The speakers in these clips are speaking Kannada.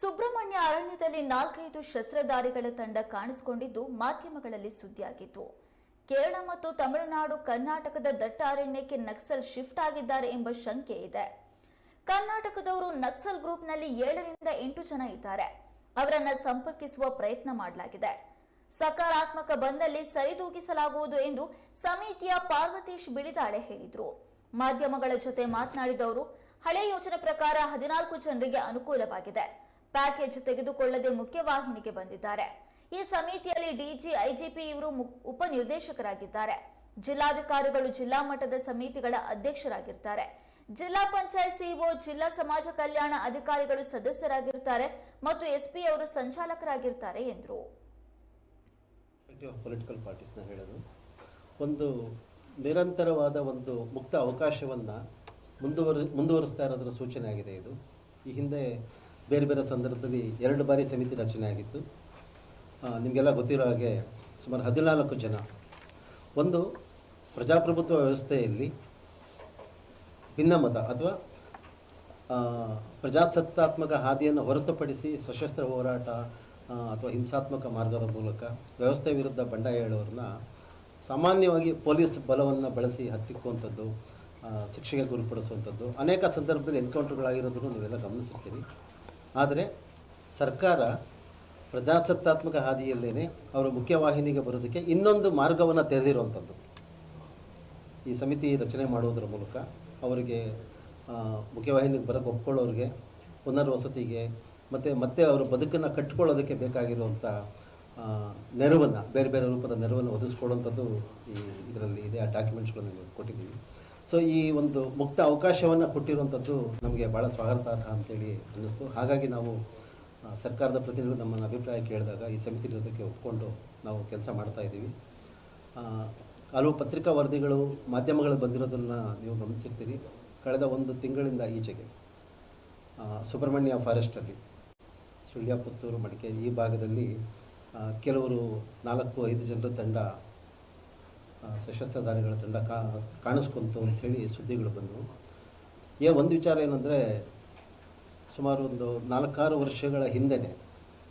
ಸುಬ್ರಹ್ಮಣ್ಯ ಅರಣ್ಯದಲ್ಲಿ ನಾಲ್ಕೈದು ಶಸ್ತ್ರಧಾರಿಗಳ ತಂಡ ಕಾಣಿಸಿಕೊಂಡಿದ್ದು ಮಾಧ್ಯಮಗಳಲ್ಲಿ ಸುದ್ದಿಯಾಗಿತ್ತು ಕೇರಳ ಮತ್ತು ತಮಿಳುನಾಡು ಕರ್ನಾಟಕದ ದಟ್ಟ ಅರಣ್ಯಕ್ಕೆ ನಕ್ಸಲ್ ಶಿಫ್ಟ್ ಆಗಿದ್ದಾರೆ ಎಂಬ ಶಂಕೆ ಇದೆ. ಕರ್ನಾಟಕದವರು ನಕ್ಸಲ್ ಗ್ರೂಪ್ನಲ್ಲಿ ಏಳರಿಂದ ಎಂಟು ಜನ ಇದ್ದಾರೆ. ಅವರನ್ನು ಸಂಪರ್ಕಿಸುವ ಪ್ರಯತ್ನ ಮಾಡಲಾಗಿದೆ. ಸಕಾರಾತ್ಮಕ ಬಂದಲ್ಲಿ ಸರಿದೂಗಿಸಲಾಗುವುದು ಎಂದು ಸಮಿತಿಯ ಪಾರ್ವತೀಶ್ ಬಿಳಿದಾಳೆ ಹೇಳಿದರು. ಮಾಧ್ಯಮಗಳ ಜೊತೆ ಮಾತನಾಡಿದವರು, ಹಳೆ ಯೋಜನೆ ಪ್ರಕಾರ ಹದಿನಾಲ್ಕು ಜನರಿಗೆ ಅನುಕೂಲವಾಗಿದೆ. ಪ್ಯಾಕೇಜ್ ತೆಗೆದುಕೊಳ್ಳದೆ ಮುಖ್ಯವಾಹಿನಿಗೆ ಬಂದಿದ್ದಾರೆ. ಈ ಸಮಿತಿಯಲ್ಲಿ ಡಿಜಿ, ಐಜಿಪಿ ಇವರು ಉಪ ಉಪನಿರ್ದೇಶಕರಾಗಿದ್ದಾರೆ. ಜಿಲ್ಲಾಧಿಕಾರಿಗಳು ಜಿಲ್ಲಾ ಮಟ್ಟದ ಸಮಿತಿಗಳ ಅಧ್ಯಕ್ಷರಾಗಿರ್ತಾರೆ. ಜಿಲ್ಲಾ ಪಂಚಾಯತ್ ಸಿಇಒ, ಜಿಲ್ಲಾ ಸಮಾಜ ಕಲ್ಯಾಣ ಅಧಿಕಾರಿಗಳು ಸದಸ್ಯರಾಗಿರ್ತಾರೆ ಮತ್ತು ಎಸ್ಪಿ ಅವರು ಸಂಚಾಲಕರಾಗಿರ್ತಾರೆ ಎಂದರು. ಪೊಲಿಟಿಕಲ್ ಪಾರ್ಟೀಸ್ನ ಹೇಳೋದು. ಒಂದು ನಿರಂತರವಾದ ಒಂದು ಮುಕ್ತ ಅವಕಾಶವನ್ನು ಮುಂದುವರಿ, ಮುಂದುವರಿಸ್ತಾ ಇರೋದರ ಸೂಚನೆ ಆಗಿದೆ ಇದು. ಈ ಹಿಂದೆ ಬೇರೆ ಬೇರೆ ಸಂದರ್ಭದಲ್ಲಿ ಎರಡು ಬಾರಿ ಸಮಿತಿ ರಚನೆ ಆಗಿತ್ತು. ನಿಮಗೆಲ್ಲ ಗೊತ್ತಿರೋ ಹಾಗೆ ಸುಮಾರು ಹದಿನಾಲ್ಕು ಜನ. ಒಂದು ಪ್ರಜಾಪ್ರಭುತ್ವ ವ್ಯವಸ್ಥೆಯಲ್ಲಿ ಭಿನ್ನಮತ ಅಥವಾ ಪ್ರಜಾಸತ್ತಾತ್ಮಕ ಹಾದಿಯನ್ನು ಹೊರತುಪಡಿಸಿ ಸಶಸ್ತ್ರ ಹೋರಾಟ ಅಥವಾ ಹಿಂಸಾತ್ಮಕ ಮಾರ್ಗದ ಮೂಲಕ ವ್ಯವಸ್ಥೆ ವಿರುದ್ಧ ಬಂಡಾಯ ಹೇಳೋರನ್ನ ಸಾಮಾನ್ಯವಾಗಿ ಪೊಲೀಸ್ ಬಲವನ್ನು ಬಳಸಿ ಹತ್ತಿಕ್ಕುವಂಥದ್ದು ಶಿಕ್ಷೆಗೆ ಗುರಿಪಡಿಸುವಂಥದ್ದು, ಅನೇಕ ಸಂದರ್ಭದಲ್ಲಿ ಎನ್ಕೌಂಟರ್ಗಳಾಗಿರೋದನ್ನು ನೀವೆಲ್ಲ ಗಮನಿಸಿರ್ತೀರಿ. ಆದರೆ ಸರ್ಕಾರ ಪ್ರಜಾಸತ್ತಾತ್ಮಕ ಹಾದಿಯಲ್ಲೇ ಅವರು ಮುಖ್ಯವಾಹಿನಿಗೆ ಬರೋದಕ್ಕೆ ಇನ್ನೊಂದು ಮಾರ್ಗವನ್ನು ತೆರೆದಿರುವಂಥದ್ದು. ಈ ಸಮಿತಿ ರಚನೆ ಮಾಡುವುದರ ಮೂಲಕ ಅವರಿಗೆ ಮುಖ್ಯವಾಹಿನಿಗೆ ಬರೋಕ್ಕೆ ಒಪ್ಕೊಳ್ಳೋರಿಗೆ, ಪುನರ್ವಸತಿಗೆ, ಮತ್ತು, ಮತ್ತೆ ಅವರ ಬದುಕನ್ನು ಕಟ್ಟಿಕೊಳ್ಳೋದಕ್ಕೆ ಬೇಕಾಗಿರುವಂಥ ನೆರವನ್ನು, ಬೇರೆ ಬೇರೆ ರೂಪದ ನೆರವನ್ನು ಒದಗಿಸ್ಕೊಳ್ಳುವಂಥದ್ದು ಈ ಇದರಲ್ಲಿ ಇದೆ, ಆ ಡಾಕ್ಯುಮೆಂಟ್ಸ್ಗಳನ್ನು ಕೊಟ್ಟಿದ್ದೀವಿ ಸೊ ಈ ಒಂದು ಮುಕ್ತ ಅವಕಾಶವನ್ನು ಕೊಟ್ಟಿರುವಂಥದ್ದು ನಮಗೆ ಭಾಳ ಸ್ವಾಗತಾರ್ಹ ಅಂತೇಳಿ ಅನ್ನಿಸ್ತು. ಹಾಗಾಗಿ ನಾವು ಸರ್ಕಾರದ ಪ್ರತಿನಿಧಿಗಳು ನಮ್ಮನ್ನು ಅಭಿಪ್ರಾಯ ಕೇಳಿದಾಗ ಈ ಸಮಿತಿ ಇರೋದಕ್ಕೆ ಒಪ್ಕೊಂಡು ನಾವು ಕೆಲಸ ಮಾಡ್ತಾ ಇದ್ದೀವಿ. ಹಲವು ಪತ್ರಿಕಾ ವರದಿಗಳು, ಮಾಧ್ಯಮಗಳು ಬಂದಿರೋದನ್ನು ನೀವು ಗಮನಿಸಿರ್ತೀರಿ. ಕಳೆದ ಒಂದು ತಿಂಗಳಿಂದ ಈಚೆಗೆ ಸುಬ್ರಹ್ಮಣ್ಯ ಫಾರೆಸ್ಟಲ್ಲಿ ಸುಳ್ಯ ಪುತ್ತೂರು ಮಡಿಕೆ ಈ ಭಾಗದಲ್ಲಿ ಕೆಲವರು ನಾಲ್ಕು ಐದು ಜನರ ತಂಡ ಸಶಸ್ತ್ರಧಾರಿಗಳ ತಂಡ ಕಾ, ಕಾಣಿಸ್ಕೊಂತು ಅಂಥೇಳಿ ಸುದ್ದಿಗಳು ಬಂದವು. ಏ ಒಂದು ವಿಚಾರ ಏನಂದರೆ, ಸುಮಾರು ಒಂದು ನಾಲ್ಕಾರು ವರ್ಷಗಳ ಹಿಂದೆನೆ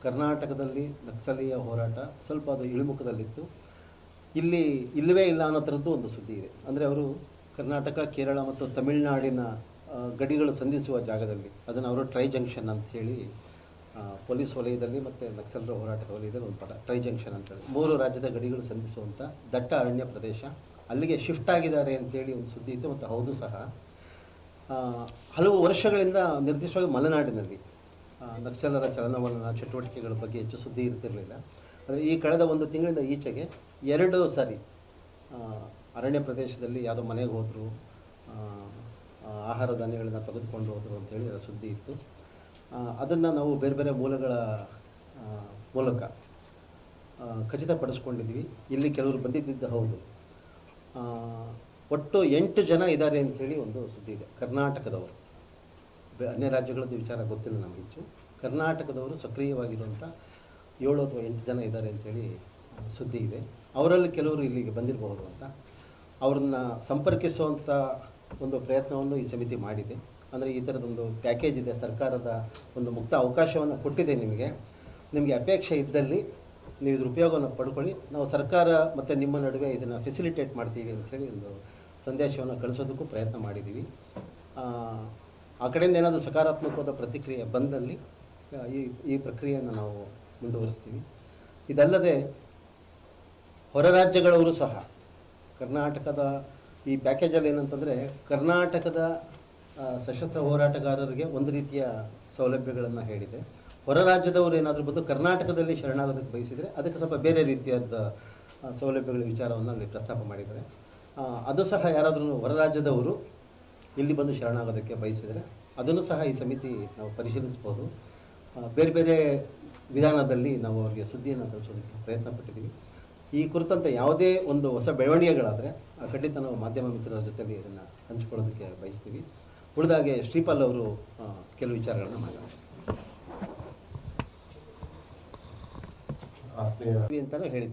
ಕರ್ನಾಟಕದಲ್ಲಿ ನಕ್ಸಲೀಯ ಹೋರಾಟ ಸ್ವಲ್ಪ ಅದು ಇಳಿಮುಖದಲ್ಲಿತ್ತು. ಇಲ್ಲಿ ಇಲ್ಲವೇ ಇಲ್ಲ ಅನ್ನೋ ಥರದ್ದು ಒಂದು ಸುದ್ದಿ ಇದೆ. ಅಂದರೆ ಅವರು ಕರ್ನಾಟಕ, ಕೇರಳ ಮತ್ತು ತಮಿಳುನಾಡಿನ ಗಡಿಗಳು ಸಂಧಿಸುವ ಜಾಗದಲ್ಲಿ, ಅದನ್ನು ಅವರು ಟ್ರೈ ಜಂಕ್ಷನ್ ಅಂತ ಹೇಳಿ ಪೊಲೀಸ್ ವಲಯದಲ್ಲಿ ಮತ್ತು ನಕ್ಸಲರ ಹೋರಾಟದ ವಲಯದಲ್ಲಿ ಒಂದು ಪದ ಟ್ರೈ ಜಂಕ್ಷನ್ ಅಂತೇಳಿ ಮೂರು ರಾಜ್ಯದ ಗಡಿಗಳು ಸಂಧಿಸುವಂಥ ದಟ್ಟ ಅರಣ್ಯ ಪ್ರದೇಶ. ಅಲ್ಲಿಗೆ ಶಿಫ್ಟ್ ಆಗಿದ್ದಾರೆ ಅಂತೇಳಿ ಒಂದು ಸುದ್ದಿ ಇತ್ತು ಮತ್ತು ಹೌದು ಸಹ. ಹಲವು ವರ್ಷಗಳಿಂದ ನಿರ್ದಿಷ್ಟವಾಗಿ ಮಲೆನಾಡಿನಲ್ಲಿ ನಕ್ಸಲರ ಚಲನವಲನ ಚಟುವಟಿಕೆಗಳ ಬಗ್ಗೆ ಹೆಚ್ಚು ಸುದ್ದಿ ಇರ್ತಿರಲಿಲ್ಲ. ಆದರೆ ಈ ಕಳೆದ ಒಂದು ತಿಂಗಳಿಂದ ಈಚೆಗೆ ಎರಡು ಸಾರಿ ಅರಣ್ಯ ಪ್ರದೇಶದಲ್ಲಿ ಯಾವುದೋ ಮನೆಗೆ ಹೋದರು ಆಹಾರ ಧಾನ್ಯಗಳನ್ನ ತೆಗೆದುಕೊಂಡು ಹೋದರು ಅಂತೇಳಿ ಅದರ ಸುದ್ದಿ ಇತ್ತು. ಅದನ್ನು ನಾವು ಬೇರೆ ಬೇರೆ ಮೂಲಗಳ ಮೂಲಕ ಖಚಿತಪಡಿಸ್ಕೊಂಡಿದ್ವಿ ಇಲ್ಲಿ ಕೆಲವರು ಬಂದಿದ್ದಿದ್ದು ಹೌದು. ಒಟ್ಟು ಎಂಟು ಜನ ಇದ್ದಾರೆ ಅಂಥೇಳಿ ಒಂದು ಸುದ್ದಿ ಇದೆ. ಕರ್ನಾಟಕದವರು. ಅನ್ಯ ರಾಜ್ಯಗಳದ್ದು ವಿಚಾರ ಗೊತ್ತಿಲ್ಲ ನಮಗೆ ಹೆಚ್ಚು. ಕರ್ನಾಟಕದವರು ಸಕ್ರಿಯವಾಗಿರುವಂಥ ಏಳು ಅಥವಾ ಎಂಟು ಜನ ಇದ್ದಾರೆ ಅಂಥೇಳಿ ಸುದ್ದಿ ಇದೆ. ಅವರಲ್ಲಿ ಕೆಲವರು ಇಲ್ಲಿಗೆ ಬಂದಿರಬಹುದು ಅಂತ. ಅವ್ರನ್ನ ಸಂಪರ್ಕಿಸುವಂಥ ಒಂದು ಪ್ರಯತ್ನವನ್ನು ಈ ಸಮಿತಿ ಮಾಡಿದೆ. ಅಂದರೆ ಈ ಥರದೊಂದು ಪ್ಯಾಕೇಜ್ ಇದೆ ಸರ್ಕಾರದ ಒಂದು ಮುಕ್ತ ಅವಕಾಶವನ್ನು ಕೊಟ್ಟಿದೆ ನಿಮಗೆ. ನಿಮಗೆ ಅಪೇಕ್ಷೆ ಇದ್ದಲ್ಲಿ ನೀವು ಇದ್ರ ಉಪಯೋಗವನ್ನು ಪಡ್ಕೊಳ್ಳಿ. ನಾವು ಸರ್ಕಾರ ಮತ್ತು ನಿಮ್ಮ ನಡುವೆ ಇದನ್ನು ಫೆಸಿಲಿಟೇಟ್ ಮಾಡ್ತೀವಿ ಅಂಥೇಳಿ ಒಂದು ಸಂದೇಶವನ್ನು ಕಳಿಸೋದಕ್ಕೂ ಪ್ರಯತ್ನ ಮಾಡಿದ್ದೀವಿ ಆ, ಕಡೆಯಿಂದ ಏನಾದರೂ ಸಕಾರಾತ್ಮಕವಾದ ಪ್ರತಿಕ್ರಿಯೆ ಬಂದಲ್ಲಿ ಈ ಈ ಪ್ರಕ್ರಿಯೆಯನ್ನು ನಾವು ಮುಂದುವರಿಸ್ತೀವಿ. ಇದಲ್ಲದೆ ಹೊರ ರಾಜ್ಯಗಳವರು ಸಹ ಕರ್ನಾಟಕದ ಈ ಪ್ಯಾಕೇಜಲ್ಲಿ ಏನಂತಂದರೆ ಕರ್ನಾಟಕದ ಸಶಸ್ತ್ರ ಹೋರಾಟಗಾರರಿಗೆ ಒಂದು ರೀತಿಯ ಸೌಲಭ್ಯಗಳನ್ನು ಹೇಳಿದೆ. ಹೊರ ರಾಜ್ಯದವರು ಏನಾದರೂ ಬಂದು ಕರ್ನಾಟಕದಲ್ಲಿ ಶರಣಾಗೋದಕ್ಕೆ ಬಯಸಿದರೆ ಅದಕ್ಕೆ ಸ್ವಲ್ಪ ಬೇರೆ ರೀತಿಯಾದ ಸೌಲಭ್ಯಗಳ ವಿಚಾರವನ್ನು ಅಲ್ಲಿ ಪ್ರಸ್ತಾಪ ಮಾಡಿದ್ದಾರೆ. ಅದು ಸಹ ಯಾರಾದರೂ ಹೊರ ರಾಜ್ಯದವರು ಇಲ್ಲಿ ಬಂದು ಶರಣಾಗೋದಕ್ಕೆ ಬಯಸಿದರೆ ಅದನ್ನು ಸಹ ಈ ಸಮಿತಿ ನಾವು ಪರಿಶೀಲಿಸ್ಬೋದು ಬೇರೆ ಬೇರೆ ವಿಧಾನದಲ್ಲಿ ನಾವು ಅವರಿಗೆ ಸುದ್ದಿಯನ್ನು ತಲುಪಿಸೋದಕ್ಕೆ ಪ್ರಯತ್ನ ಪಟ್ಟಿದ್ದೀವಿ. ಈ ಕುರಿತಂತೆ ಯಾವುದೇ ಒಂದು ಹೊಸ ಬೆಳವಣಿಗೆಗಳಾದರೆ ಖಂಡಿತ ನಾವು ಮಾಧ್ಯಮ ಮಿತ್ರರ ಜೊತೆಯಲ್ಲಿ ಇದನ್ನು ಹಂಚಿಕೊಳ್ಳೋದಕ್ಕೆ ಬಯಸ್ತೀವಿ. ಉಳಿದಾಗೆ ಶ್ರೀಪಾಲ್ ಅವರು ಕೆಲವು ವಿಚಾರಗಳನ್ನು ಮಾತಾಡ್ತಾರೆ. ಅಂತಲೇ ಹೇಳಿದ್ದಾರೆ.